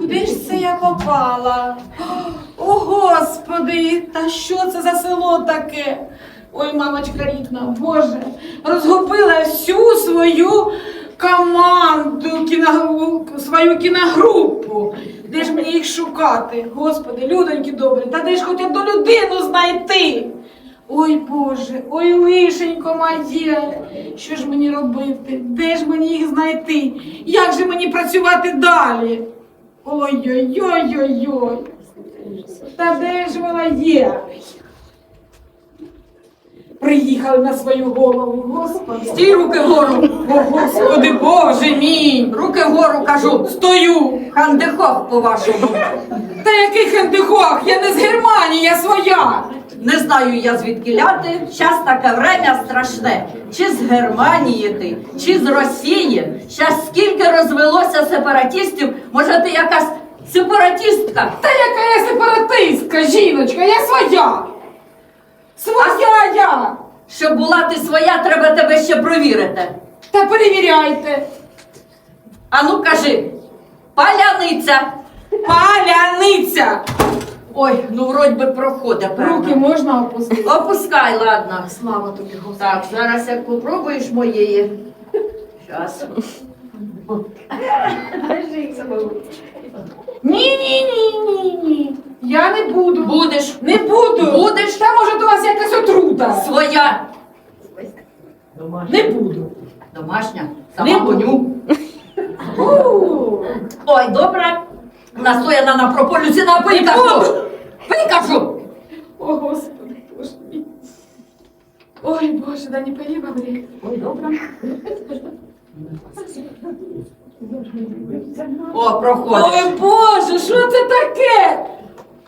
Куди ж це я попала? О, Господи, та що це за село таке? Ой, мамочка рідна, Боже, розгубила всю свою команду, кіно, свою кіногрупу. Де ж мені їх шукати? Господи, людоньки добрі, та де ж хоч одну людину знайти? Ой Боже, ой лишенько моє, що ж мені робити? Де ж мені їх знайти? Як же мені працювати далі? Ой-ой-ой-ой-ой. Та де ж вона є? Приїхали на свою голову, Господи. Стій руки вгору. О, Господи, Боже мій! Руки вгору кажу. Стою! Хандехох по-вашому. Та який хандехох? Я не з Германії, я своя! Не знаю я звідки ляти. Щас таке время страшне. Чи з Германії ти, чи з Росії. Щас скільки розвелося сепаратистів, може ти якась сепаратистка? Та яка я сепаратистка, жіночка, я своя! Своя я! Щоб була ти своя, треба тебе ще провірити. Та перевіряйте! А ну кажи, паляниця. Паляниця! Ой, ну вроді би проходить. певно. Руки можна опустити? Опускай, ладно. Слава тобі, Господи. Так, зараз як попробуєш моєї. Щас. Ні, ні, ні, ні, ні. Я не буду. Будеш. Не буду. Будеш? Та може до вас якась отрута. Своя. Не буду. Домашня. Сама буду. гоню. Ой, добре. Настояна на прополюсі на пий кажу. Пий кажу. О, Господи, Боже мій. Ой, Боже, да не пої говори. Ой, добре. О, проходиш. Ой, Боже, що це таке?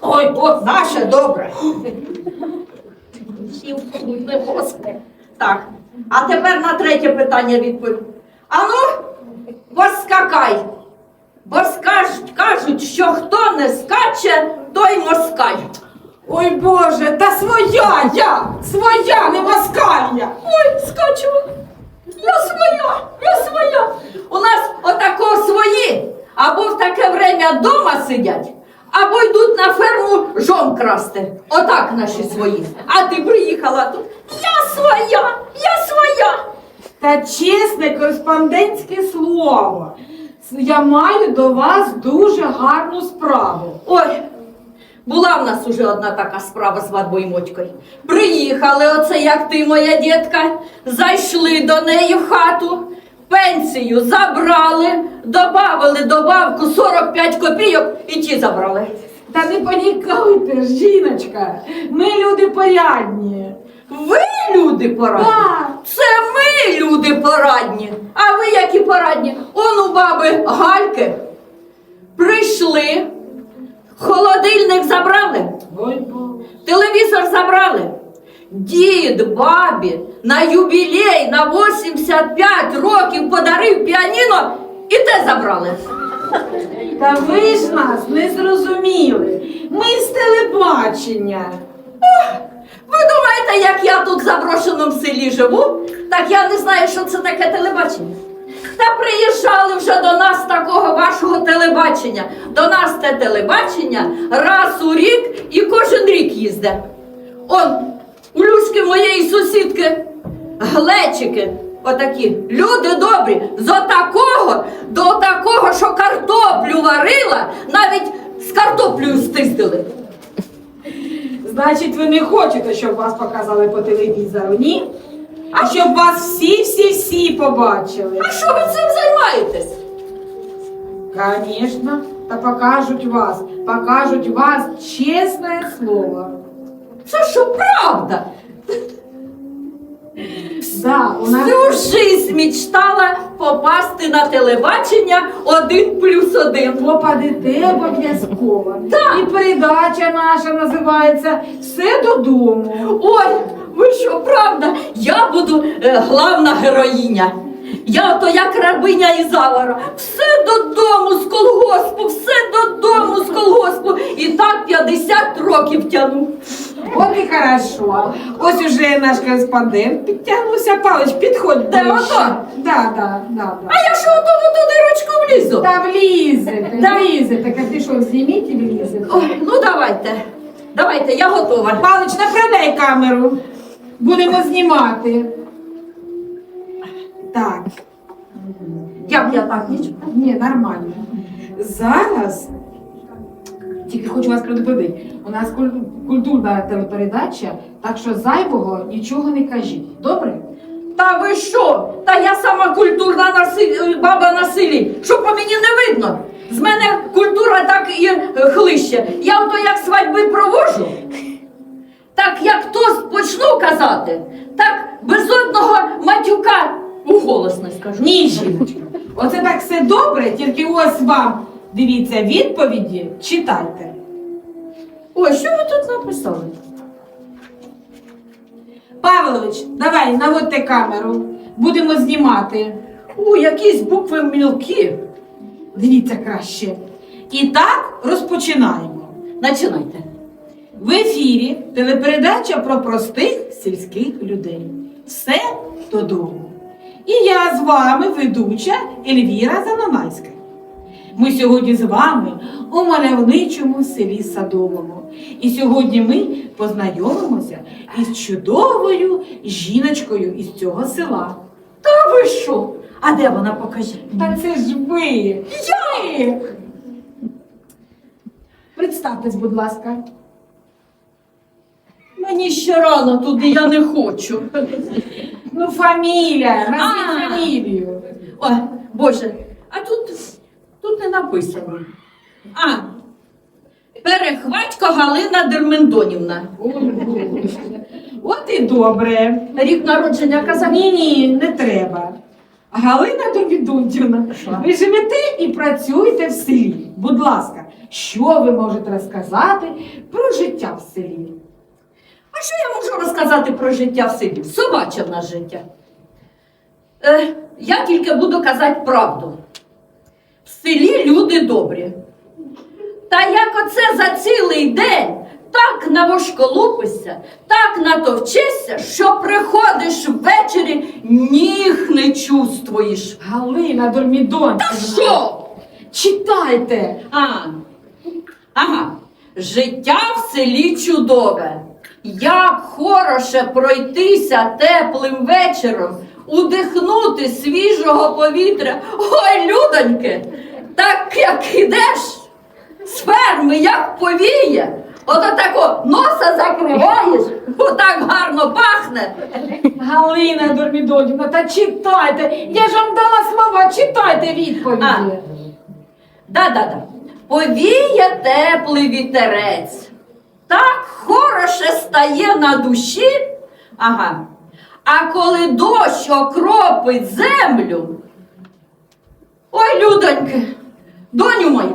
Ой, от наше добре. Не Господи. Так. А тепер на третє питання відповідь. Ану, поскакай. Бо скаж- кажуть, що хто не скаче, той москаль. Ой, Боже, та своя я! Своя, не москалья! Ой, скачу. Я своя, я своя. У нас отако свої, або в таке время дома сидять, або йдуть на ферму жон красти. Отак наші свої. А ти приїхала тут. Я своя, я своя. Та чесне кореспондентське слово. Я маю до вас дуже гарну справу. Ой, була в нас уже одна така справа з Вадбою Мотькою. Приїхали, оце як ти, моя дітка, зайшли до неї в хату, пенсію забрали, добавили добавку 45 копійок і ті забрали. Та не панікуйте, жіночка. Ми люди порядні. Ви люди порадні? Так. Це ми люди порадні. А ви які порадні? Он у баби Гальки. Прийшли, холодильник забрали. Ой, Телевізор забрали. Дід бабі на юбілей на 85 років подарив піаніно і те забрали. Та ви ж нас не зрозуміли. Ми з телебачення. Ви думаєте, як я тут в заброшеному селі живу? Так я не знаю, що це таке телебачення. Та приїжджали вже до нас такого вашого телебачення. До нас те телебачення раз у рік і кожен рік їздить. Он, у Люшки моєї сусідки, глечики, отакі, люди добрі, з отакого до такого, що картоплю варила, навіть з картоплею стиздили. Значить, ви не хочете, щоб вас показали по телевізору, ні? А щоб вас всі-всі-всі побачили. А що ви цим займаєтесь? Звісно, та покажуть вас, покажуть вас, чесне слово. Це що правда? Да, вона... Всю жизнь мечтала попасти на телебачення один плюс один. попадете обов'язково. Да. І передача наша називається Все додому. Ой, ви що, правда? Я буду е, главна героїня. Я ото як рабиня Ізавара. Все додому з колгоспу, все додому з колгоспу. І так 50 років тяну. От і хорошо. Ось уже наш кореспондент підтягнувся. Павлович, підходь Де ближче. ото? Да, да, да, да. А я що ото в ту дирочку влізу. Та влізете, Да. влізете. Так ти що, зніміть і влізете? Ой, ну давайте. Давайте, я готова. Палич, направляй камеру. Будемо знімати. Так. Як я так нічого? Ні, нормально. Зараз тільки хочу вас предупредити. У нас куль- культурна телепередача, так що зайвого нічого не кажіть. Добре? Та ви що? Та я сама культурна на баба на селі. Що по мені не видно? З мене культура так і е, хлище. Я ото як свадьби провожу. Так як то почну казати, так без одного матюка у голос скажу. Ні, жіночка. Оце так все добре, тільки ось вам. Дивіться відповіді, читайте. Ой, що ви тут написали? Павлович, давай, наводьте камеру. Будемо знімати. У, якісь букви мілкі. Дивіться краще. І так розпочинаємо. Начинайте. В ефірі телепередача про простих сільських людей. Все додому. І я з вами ведуча Ельвіра Занонайська. Ми сьогодні з вами у мальовничому селі Садовому. І сьогодні ми познайомимося із чудовою жіночкою із цього села. Та ви що? А де вона покажіть? Та це ж ви! Я! Представтесь, будь ласка. Мені ще рано туди, я не хочу. Ну, фамілія, назвіть А. фамілію. Ой, Боже, а тут, тут не написано. А, Перехватько Галина Дермендонівна. От і добре. Рік народження казав. Ні, ні, не треба. Галина Довідунтівна, ви живете і працюєте в селі. Будь ласка, що ви можете розказати про життя в селі? Що я можу розказати про життя в селі? Собаче в нас життя. Е, я тільки буду казати правду. В селі люди добрі. Та як оце за цілий день так навошколупишся, так натовчишся, що приходиш ввечері, ніг не чувствуєш. Галина Дормідонтівна. Та що? Читайте. А, ага. Життя в селі чудове. Як хороше пройтися теплим вечором, удихнути свіжого повітря. Ой, людоньки, так як ідеш з ферми, як повіє, ото тако носа закриваєш, отак гарно пахне. Галина Дормідонтівна, та читайте. Я ж вам дала слова, читайте відповіді. Да-да-да. Повіє теплий вітерець. Так хороше стає на душі. Ага. А коли дощ окропить землю. Ой, людоньки, доню моя,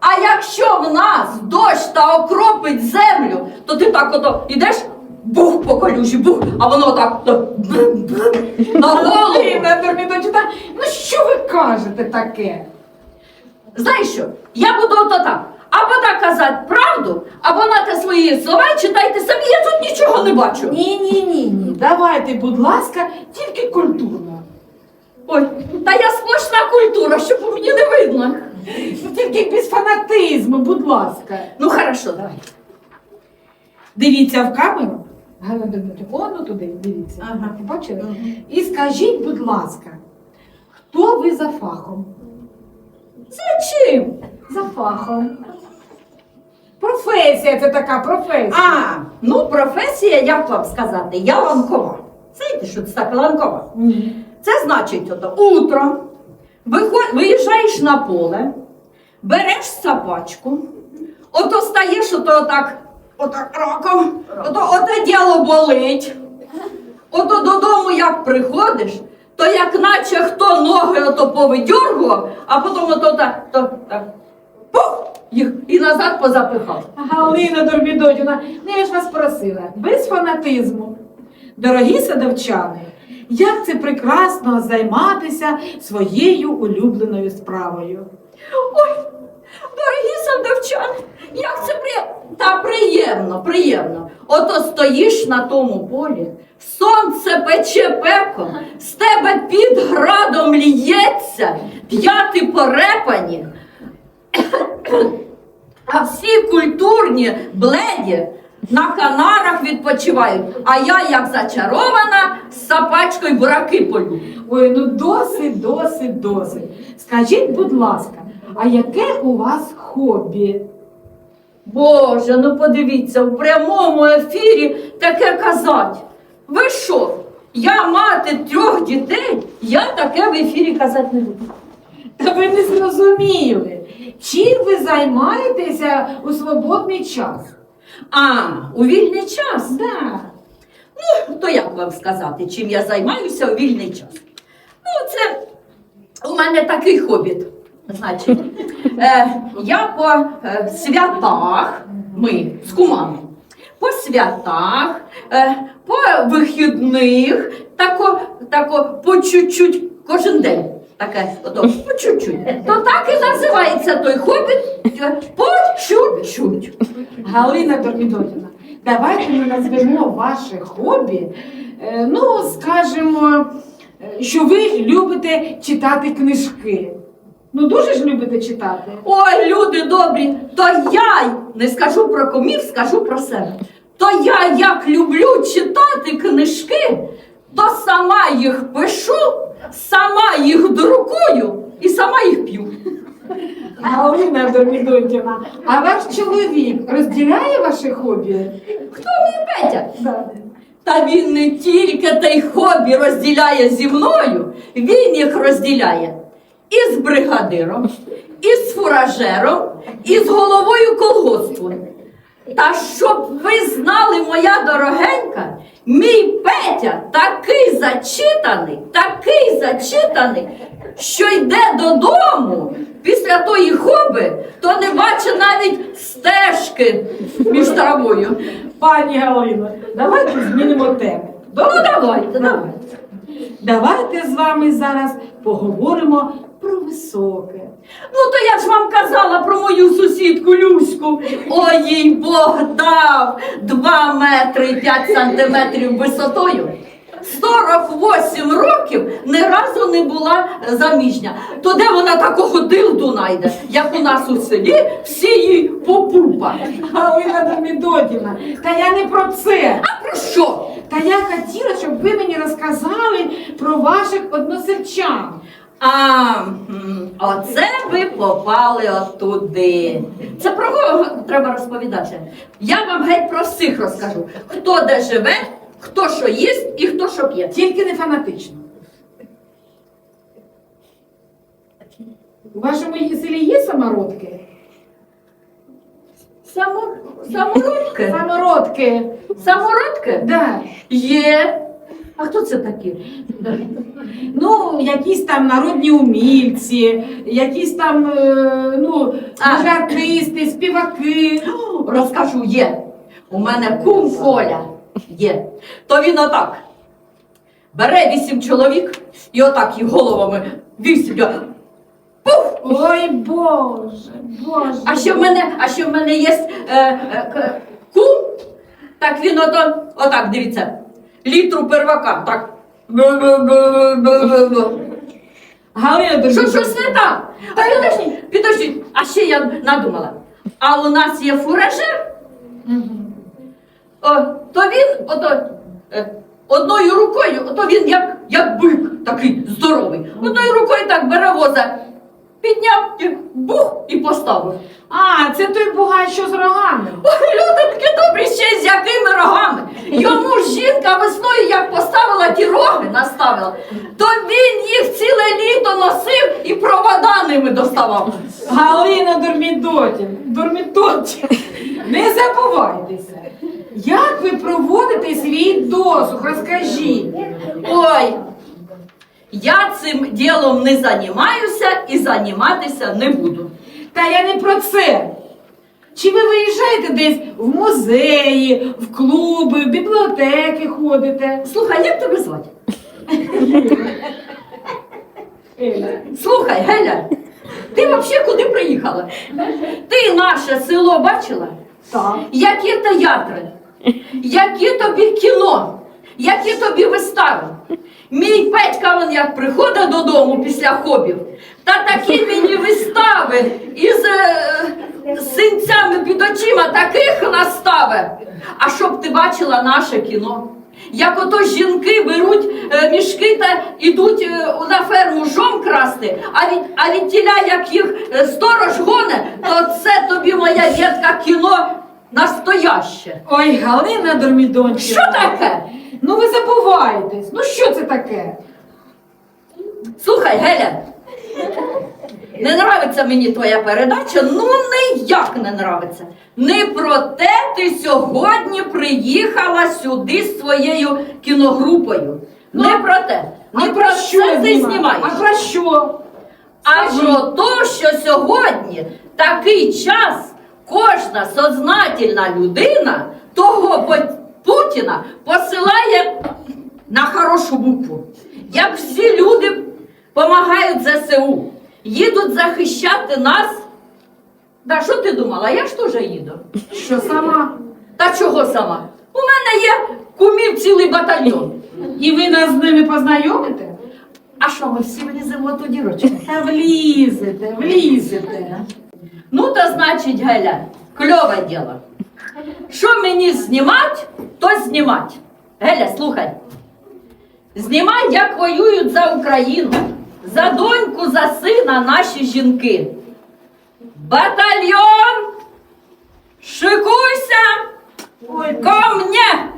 а якщо в нас дощ та окропить землю, то ти так ото ідеш, бух по колюжі, бух, а воно так то, на голову. Ну що ви кажете таке? Знаєш що? Я буду ото так. Те свої слова читайте самі, я тут нічого не бачу. Ні, ні, ні, ні. Давайте, будь ласка, тільки культурно. Ой, та я сплошна культура, що по мені не видно. Ну, Тільки без фанатизму, будь ласка. Ну, хорошо, давай. Дивіться в камеру. Галина Дмитрівна, ну туди, дивіться. Ага. Бачили? І скажіть, будь ласка, хто ви за фахом? Це чим? За фахом. Професія це така професія. А, ну професія, як вам сказати, я ланкова. Знаєте, що це таке ланкова? Ні. Це значить, ото утром виход, виїжджаєш на поле, береш сапачку, ото стаєш ото так, отак раком, ото оте діло болить. Ото додому як приходиш, то як наче хто ноги ото повидьоргував, а потім ото так, то, так, їх і назад позапихав. Галина Дорбідодіна, ну я ж вас просила, без фанатизму. Дорогі садовчани, як це прекрасно займатися своєю улюбленою справою. Ой, дорогі садовчани, як це приємно. Та приємно, приємно. Ото стоїш на тому полі, Сонце пече пеком, з тебе під градом ліється, п'яти порепані, а всі культурні бледі на канарах відпочивають. А я, як зачарована, з сапачкою бураки полю. Ой, ну досить, досить, досить. Скажіть, будь ласка, а яке у вас хобі? Боже, ну подивіться, в прямому ефірі таке казать. Ви що? Я мати трьох дітей, я таке в ефірі казати не буду. Та ви не зрозуміли. Ви займаєтеся у свободний час? А, у вільний час. Да. Ну, то як вам сказати, чим я займаюся у вільний час? Ну, це у мене такий хобіт. Значить, е, я по е, святах, ми з кумами, по святах, е, по вихідних, тако, тако по чуть-чуть кожен день. Таке, ото, по чуть-чуть. То так і називається той хобіт по чуть-чуть. Галина Дормідотіна, давайте ми назвемо ваше хобі. е, Ну, скажімо, е, що ви любите читати книжки. Ну, дуже ж любите читати. Ой, люди добрі, то я й не скажу про комів, скажу про себе. То я як люблю читати книжки, то сама їх пишу, сама їх друкую і сама їх п'ю. Галина Дормідотіна, а ваш чоловік розділяє ваше хобі? Хто мій Петя? Да. Та він не тільки той хобі розділяє зі мною, він їх розділяє і з бригадиром, і з фуражером, і з головою колгоспу. Та щоб ви знали, моя дорогенька, мій Петя такий зачитаний, такий зачитаний, що йде додому після тої хоби, то не бачить навіть стежки між травою. Пані Галино, давайте змінимо тему. Ну, давайте, давайте. Давайте з вами зараз поговоримо про високе. Ну, то я ж вам казала про мою сусідку Люську. Ой, їй Бог дав 2 метри 5 сантиметрів висотою. 48 років ні разу не була заміжня. То де вона такого дилду найде, як у нас у селі, всі їй по пупах. Галина Дормідотіна, та я не про це. А про що? Та я хотіла, щоб ви мені розказали про ваших односельчан. А, оце ви попали отуди. Це про кого треба розповідати? Я вам геть про всіх розкажу. Хто де живе, хто що їсть і хто що п'є. Тільки не фанатично. У вашому селі є самородки? Само, самородки. Самородки. Самородки? Да. Є. А хто це такі? Ну, якісь там народні умільці, якісь там е, ну, може, артисти, співаки. Розкажу, є. У мене кум Коля є. То він отак. Бере вісім чоловік і отак їх головами вісім. Пуф! Ой, Боже, Боже. А ще в мене, а ще в мене є е, е, кум, так він ото, отак, дивіться, літру первака, так. Галина Що Дормідотіна. щось не так? А підождіть, підождіть, а ще я надумала. А у нас є фуражер, о, то він ото, е, одною рукою, ото він як, як бик такий здоровий. Одною рукою так бере воза, підняв, і бух і поставив. А, це той бугай, що з рогами. Ой, людоньки добрі, ще з якими рогами. Йому ж жінка весною як поставила ті роги, наставила, то він їх ціле літо носив і провода ними доставав. Галина Дормідотін, Дормідотін, не забувайтеся. Як ви проводите свій досуг? Розкажіть. Ой, я цим ділом не займаюся і займатися не буду. Та я не про це. Чи ви виїжджаєте десь в музеї, в клуби, в бібліотеки ходите? Слухай, як тебе звати? Слухай, Геля, ти взагалі куди приїхала? Ти наше село бачила? Так. Які театри, які тобі кіно, які тобі вистави. Мій Петька, він як приходить додому після хобів, та такі мені вистави із е, синцями під очима таких настави. А щоб ти бачила наше кіно. Як ото жінки беруть е, мішки та йдуть е, на ферму жом красти, а від, а від тіля, як їх е, сторож гоне, то це тобі моя дітка кіно настояще. Ой, Галина Дормідончик. Що таке? Ну ви забуваєтесь. Ну що це таке? Слухай, Геля, не нравиться мені твоя передача, ну ніяк не нравиться. Не про те ти сьогодні приїхала сюди з своєю кіногрупою. Не про те. Не а про що це ти знімаєш. А про що? А про те, що сьогодні такий час кожна сознательна людина того Путіна посилає на хорошу букву. Як всі люди допомагають ЗСУ, їдуть захищати нас. Да, що ти думала? Я ж теж їду. Що сама? Та чого сама? У мене є кумів цілий батальйон. І ви нас з ними познайомите? А що ми всі вліземо ту дірочку? Та влізете, влізете. Ну, то значить, Геля, кльове діло. Що мені знімать, то знімать. Геля, слухай. Знімай, як воюють за Україну, за доньку, за сина наші жінки. Батальйон! Шикуйся! Ко мне!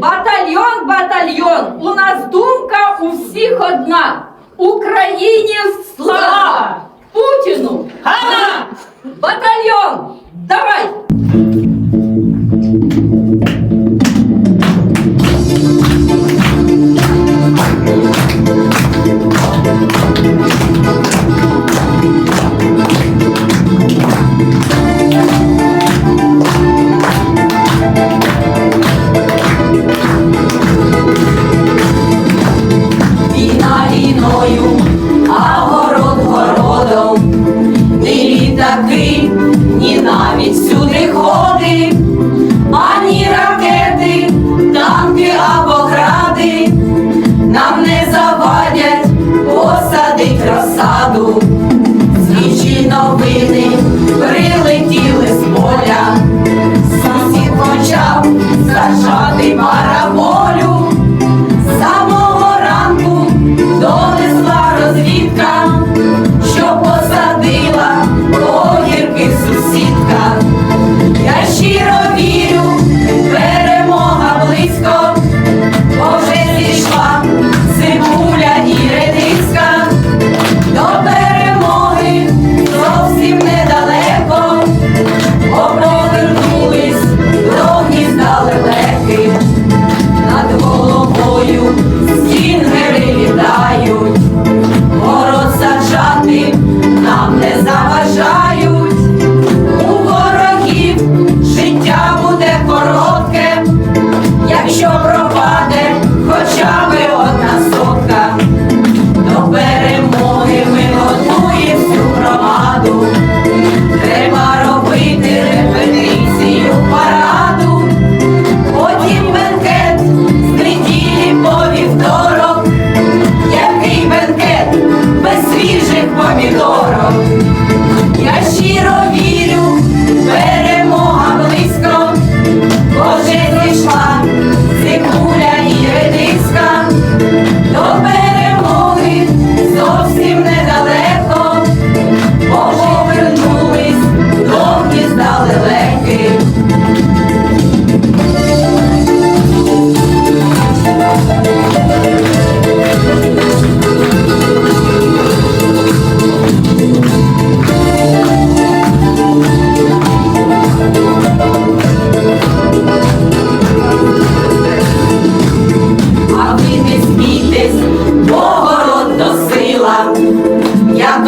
Батальйон, батальйон! У нас думка у всіх одна. Україні слава! Путіну! Гана! Батальйон! Давай! always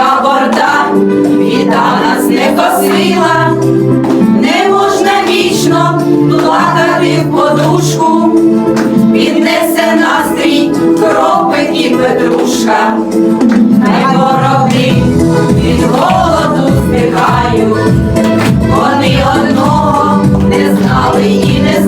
та борда, біда нас не косила, не можна вічно плакати в подушку, піднесе настрій, кропик і петрушка, не вороги від голоду здихають, вони одного не знали і не. знали.